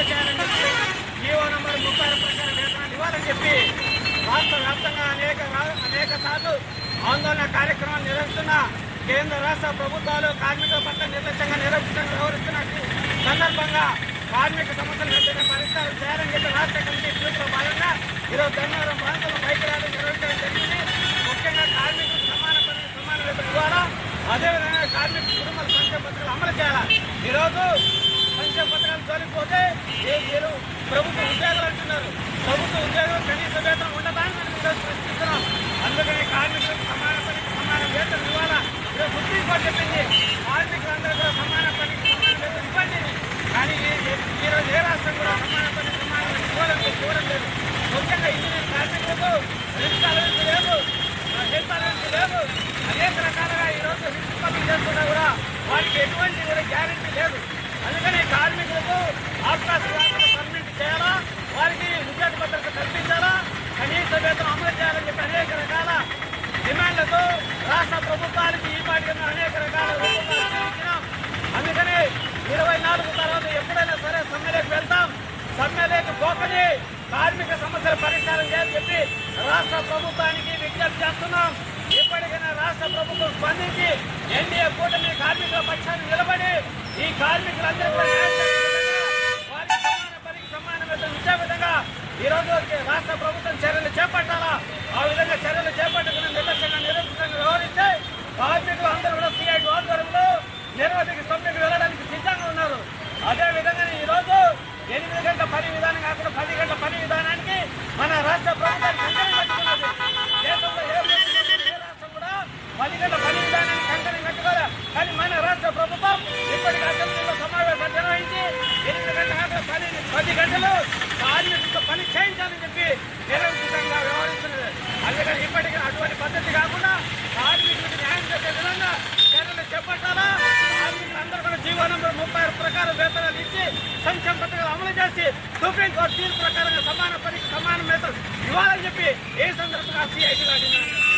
ప్రభుత్వ చేయాలని GO number ముప్పై ప్రకారం వేతనాలు ఇవ్వాలని చెప్పి రాష్ట్ర వ్యాప్తంగా అనేక అనేక సార్లు ఆందోళన కార్యక్రమాలు నిర్వహిస్తున్న కేంద్ర రాష్ట్ర ప్రభుత్వాలు కార్మికుల పట్ల నిర్లక్ష్యంగా నిర్వహించడం వ్యవహరిస్తున్న సందర్భంగా కార్మిక సమస్యలు వెంటనే పరిష్కారం చేయాలని చెప్పి రాష్ట్ర కమిటీ పిలుపులో భాగంగా ఈరోజు ధర్మవరం ప్రాంతంలో బైక్ ర్యాలీ నిర్వహించడం జరిగింది ముఖ్యంగా కార్మికులకు సమాన పని సమాన వేతనం ద్వారా అదేవిధంగా కార్మిక కుటుంబాల సంఖ్య పత్రాలు అమలు చేయాలి ఈరోజు సంక్షేమ పథకాలు తొలిపోతే మీరు ప్రభుత్వ ఉద్యోగాలు అంటున్నారు. ప్రభుత్వ ఉద్యోగం కనీస వేతనం ఉండదాన్ని మనం ఈరోజు ప్రశ్నిస్తున్నాం. అందుకని కార్మికులకు సమాన పనికి సమాన వేతనం ఇవ్వాలా? ఈరోజు సుప్రీంకోర్టు చెప్పింది. కార్మికులందరూ కూడా సమాన పనికి సమాన వేతనం ఇవ్వండి. కానీ ఈరోజు ఏ రాష్ట్రం కూడా సమాన పనికి సమాన ఇవ్వాలని చూడడం లేదు. ముఖ్యంగా ఇంజనీర్ కార్మికులకు రిస్క్ అలవెన్స్ లేదు హెల్త్ అలవెన్స్ లేదు అనేక రకాలుగా ఈరోజు రిస్క్ పనులు చేస్తున్నా కూడా వారికి ఎటువంటి కూడా గ్యారంటీ లేదు అందుకని కార్మికులకు అవకాశం లేకుండా పర్మిట్ చేయాలా వారికి ఉద్యోగ భద్రత కల్పించాలా కనీస వేతనం అమలు చేయాలని చెప్పి అనేక రకాల డిమాండ్లతో రాష్ట్ర ప్రభుత్వానికి ఈ పాటికి అనేక రకాల రూపకాలు అందుకని ఇరవై నాలుగు తర్వాత ఎప్పుడైనా సరే సమ్మెలోకి వెళ్తాం. సమ్మెలోకి పోకని కార్మిక సమస్యల పరిష్కారం చేయాలని చెప్పి రాష్ట్ర ప్రభుత్వానికి విజ్ఞప్తి చేస్తున్నాం. ఇప్పటికైనా రాష్ట్ర ప్రభుత్వం స్పందించి ఎన్డీఏ కూటమి కార్మికుల పక్షాన్ని నిలబడి ఈ కార్మికులందరూ కూడా సమాన పనికి సమాన ఇచ్చే విధంగా ఈ రాష్ట్ర ప్రభుత్వం చర్య నిర్వధిక సమ్మెకు వెళ్ళడానికి సిద్ధంగా ఉన్నారు. అదే విధంగా ఈ ఎనిమిది గంటల పని విధానం కాకుండా పది గంటల పని విధానానికి మన రాష్ట్ర ప్రభుత్వం కట్టుకున్నది. దేశంలో ఏ రాష్ట్రం కూడా పది గంటల పని విధానానికి కంకణం కట్టుకోవాలి కానీ మన రాష్ట్ర ప్రభుత్వం ఇప్పటికి అసెంబ్లీలో సమావేశం నిర్వహించి ఎనిమిది గంటల కాకుండా పని పది గంటలు కార్మికులతో పని చేయించాలని చెప్పి నిరంకుశంగా వ్యవహరిస్తున్నది అందుకని ఇప్పటికీ అటువంటి పద్ధతి కాకుండా కార్మికులకు న్యాయం చేసే విధంగా చర్యలు చేపట్టాలా కార్మికులందరూ కూడా జీవో నంబర్ ముప్పై ఆరు ప్రకారం వేతనాలు ఇచ్చి సంక్షేమ పథకాలు అమలు చేసి సుప్రీంకోర్టు తీర్పు ప్రకారంగా సమాన పనికి సమాన వేతనం ఇవ్వాలని చెప్పి ఏ సందర్భంగా సిఐటి